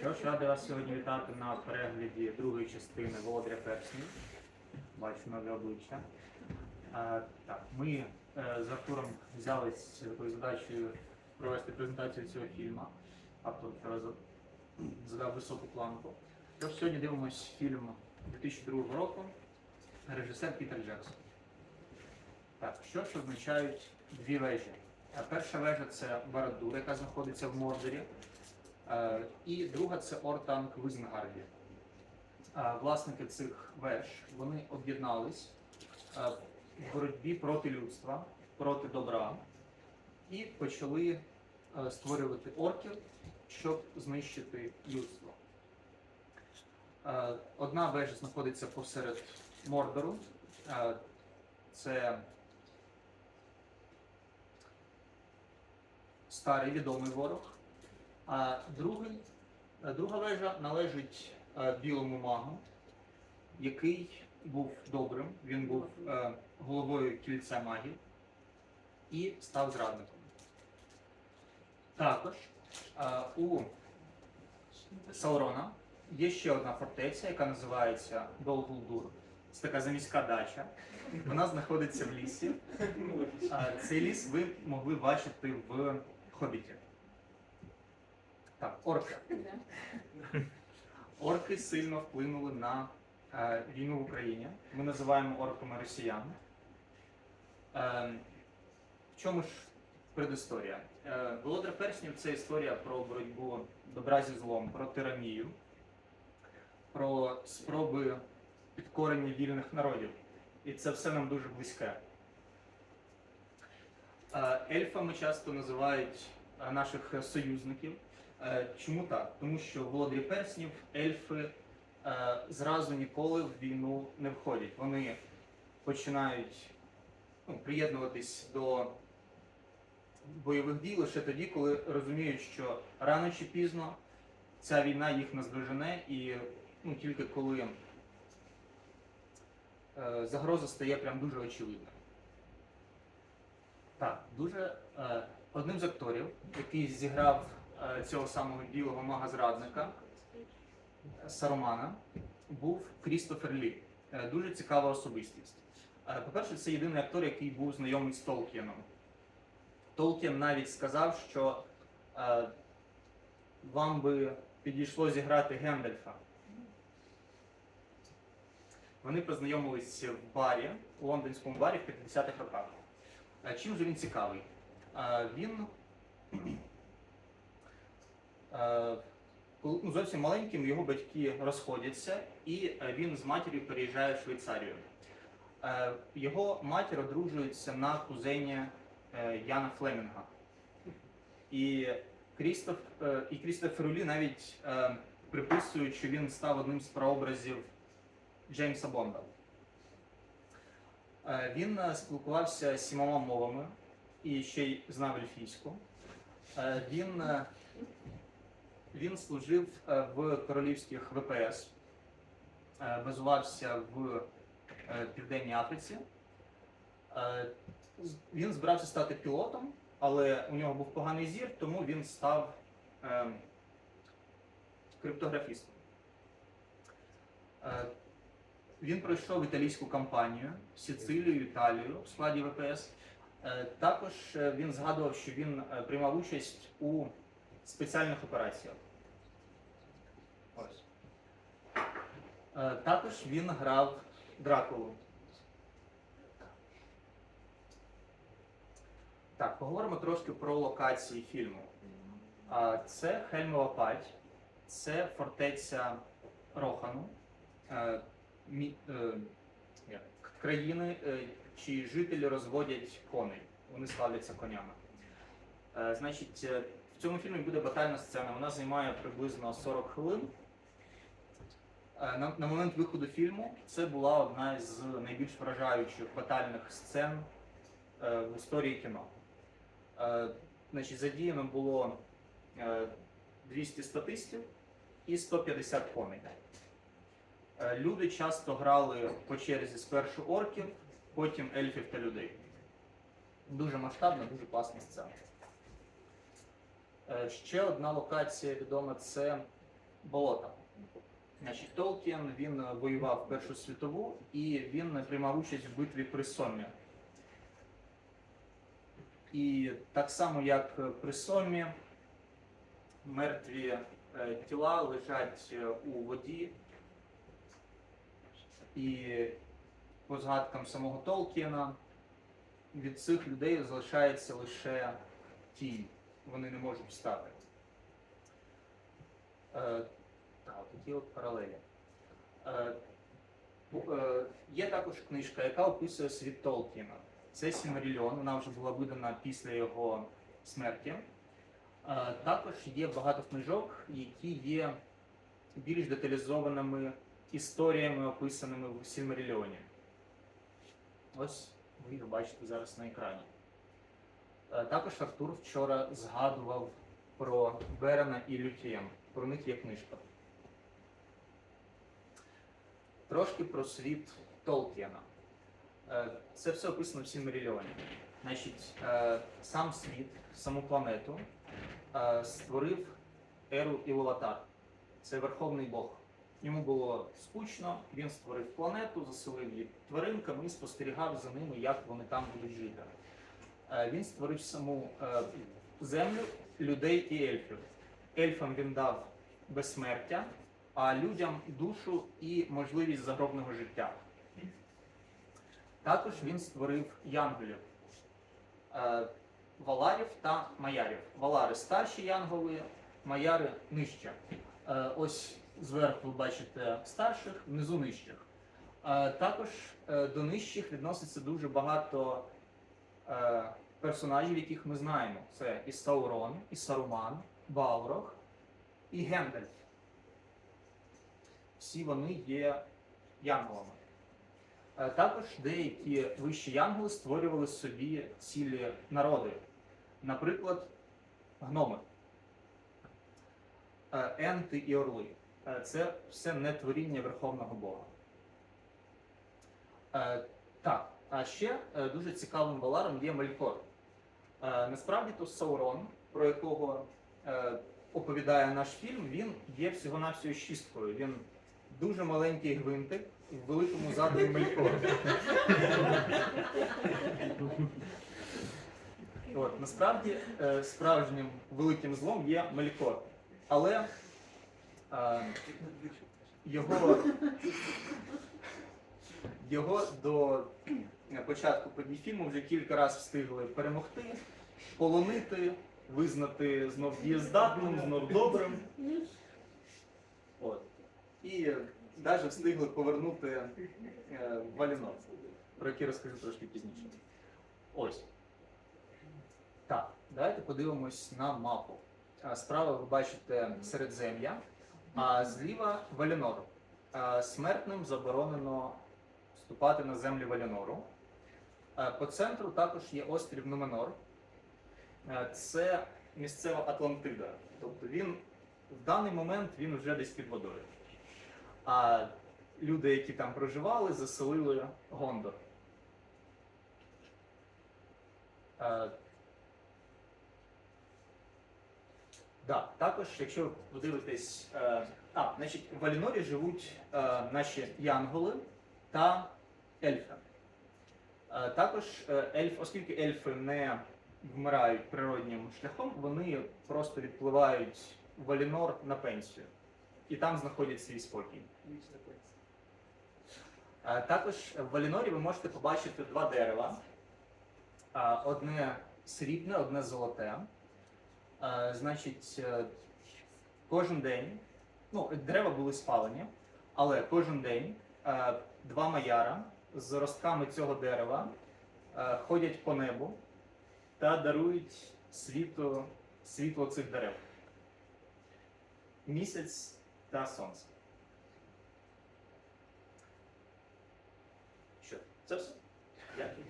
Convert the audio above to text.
Що ж, радий вас сьогодні вітати на перегляді другої частини Володаря Перснів. Бачу нові обличчя. А, так, ми е, з Артуром взялись такою задачею провести презентацію цього фільму. За- задав високу планку. Тож сьогодні дивимось фільм 2002 року, режисер Пітер Джексон. Так, що ж означають дві вежі? Перша вежа це Барадур, яка знаходиться в Мордорі. Е, І друга це Ортанг в Ізенгарді. Е, Власники цих веж вони об'єднались е, в боротьбі проти людства, проти добра і почали створювати орків, щоб знищити людство. Одна вежа знаходиться посеред Мордору. Це старий відомий ворог. А другий, друга вежа належить е, білому магу, який був добрим, він був е, головою кільця магів і став зрадником. Також е, у Саурона є ще одна фортеця, яка називається Долгулдур. Це така заміська дача. Вона знаходиться в лісі. Цей ліс ви могли бачити в Хобіті. Так, орки. Орки сильно вплинули на е, війну в Україні. Ми називаємо орками росіян. Е, в чому ж предісторія? Е, Володар Перснів це історія про боротьбу добра зі злом, про тиранію, про спроби підкорення вільних народів. І це все нам дуже близьке. Е, Ельфами часто називають е, наших союзників. Е, Чому так? Тому що володарі перснів ельфи е, зразу ніколи в війну не входять. Вони починають ну, приєднуватись до бойових дій лише тоді, коли розуміють, що рано чи пізно ця війна їх наздожене, і ну, тільки коли е, загроза стає прям дуже очевидною. Так, дуже одним з акторів, який зіграв цього самого білого мага-зрадника Сарумана, був Крістофер Лі. Е, дуже цікава особистість. Е, по-перше, це єдиний актор, який був знайомий з Толкіном. Толкін навіть сказав, що е, вам би підійшло зіграти Гендальфа. Вони познайомились в барі, у лондонському барі в 50-х роках. Е, Чим же він цікавий? Е, Він е, ну, зовсім маленьким його батьки розходяться, і е, він з матір'ю переїжджає в Швейцарію. Е, Його матір одружується на кузені е, Яна Флемінга. І Крістоф, е, і Крістоферу Лі навіть е, приписують, що він став одним з прообразів Джеймса Бонда. Е, Він е, спілкувався з сімома мовами і ще й знав ельфійську. Е, Він, е, він служив е, в королівських ВПС, е, базувався в е, Південній Африці. Він збирався стати пілотом, але у нього був поганий зір, тому він став криптографістом. Він пройшов італійську кампанію Сицилію, Італію в складі ВПС. Також він згадував, що він приймав участь у спеціальних операціях. Ось. Е, Також він грав Дракулу. Так, поговоримо трошки про локації фільму. Це Хельмова Пать, це фортеця Рохану, е, е, країни, чиї жителі розводять коней. Вони славляться конями. Значить, в цьому фільмі буде батальна сцена. Вона займає приблизно 40 хвилин. Е, На, на момент виходу фільму це була одна з найбільш вражаючих батальних сцен е, в історії кіно. Е, Значить, задіяно було е, 200 статистів і 150 коней. Е, Люди часто грали по черзі спершу орків, потім ельфів та людей. Дуже масштабна, дуже класна сцена. Е, Ще одна локація відома це болота. Значить, Толкін він воював Першу світову і він приймав участь в битві при Соммі. І так само, як при Соммі, мертві е, тіла лежать е, у воді. І по згадкам самого Толкіна, від цих людей залишається лише тінь. Вони не можуть встати. Е, так, такі от паралелі. Е, е, є також книжка, яка описує світ Толкіна. Це Сімарільон, вона вже була видана після його смерті. Е, також є багато книжок, які є більш деталізованими історіями, описаними в Сімарільоні. Ось ви їх бачите зараз на екрані. Е, Також Артур вчора згадував про Берена і Лютієм. Про них є книжка. Трошки про світ Толкіна. Е, Це все описано в Сімерільоні. Значить, е, сам світ, саму планету створив Еру Іловатар. Це верховний Бог. Йому було скучно, він створив планету, заселив її тваринками і спостерігав за ними, як вони там будуть жити. Е, Він створив саму е, землю, людей і ельфів. Ельфам він дав безсмертя, а людям душу і можливість загробного життя. Також він створив янголів, е, валарів та маярів. Валари старші янголи, маяри нижче. Ось зверху ви бачите старших, внизу нижчих. Також до нижчих відноситься дуже багато е, персонажів, яких ми знаємо. Це і Саурон, і Саруман, Балрог і Гендальф. Всі вони є янголами. Е, Також деякі вищі янголи створювали собі цілі народи. Наприклад, гноми, Е, енти і орли. Е, Це все не творіння Верховного Бога. Е, Так, а ще е, дуже цікавим валаром є Мелькор. Е, Насправді то Саурон, про якого е, оповідає наш фільм, він є всього-навсього шісткою. Він дуже маленький гвинтик в великому задумі Мелькор. От, насправді справжнім великим злом є Мелькор. Але е, його, його до початку подій фільму вже кілька разів встигли перемогти, полонити, визнати знов дієздатним, знов добрим. От. І навіть встигли повернути е, Валінор, про який розкажу трошки пізніше. Ось. Так, давайте подивимось на мапу. Справа ви бачите Середзем'я, а зліва Валінор. Смертним заборонено вступати на землі Валінору. А, По центру також є острів Нуменор. Це місцева Атлантида. Тобто він в даний момент він вже десь під водою. А люди, які там проживали, заселили Гондор. Е, Да, також, якщо ви подивитесь, е, а, значить, в Валінорі живуть е, наші янголи та ельфи. Е, також е, ельф, оскільки ельфи не вмирають природнім шляхом, вони просто відпливають в Валінор на пенсію. І там знаходять свій спокій. Е, Також в Валінорі ви можете побачити два дерева. Одне срібне, одне золоте. Значить, кожен день, ну, дерева були спалені, але кожен день два маяра з ростками цього дерева е, ходять по небу та дарують світло, світло цих дерев. Місяць та сонце. Що? Це все? Дякую.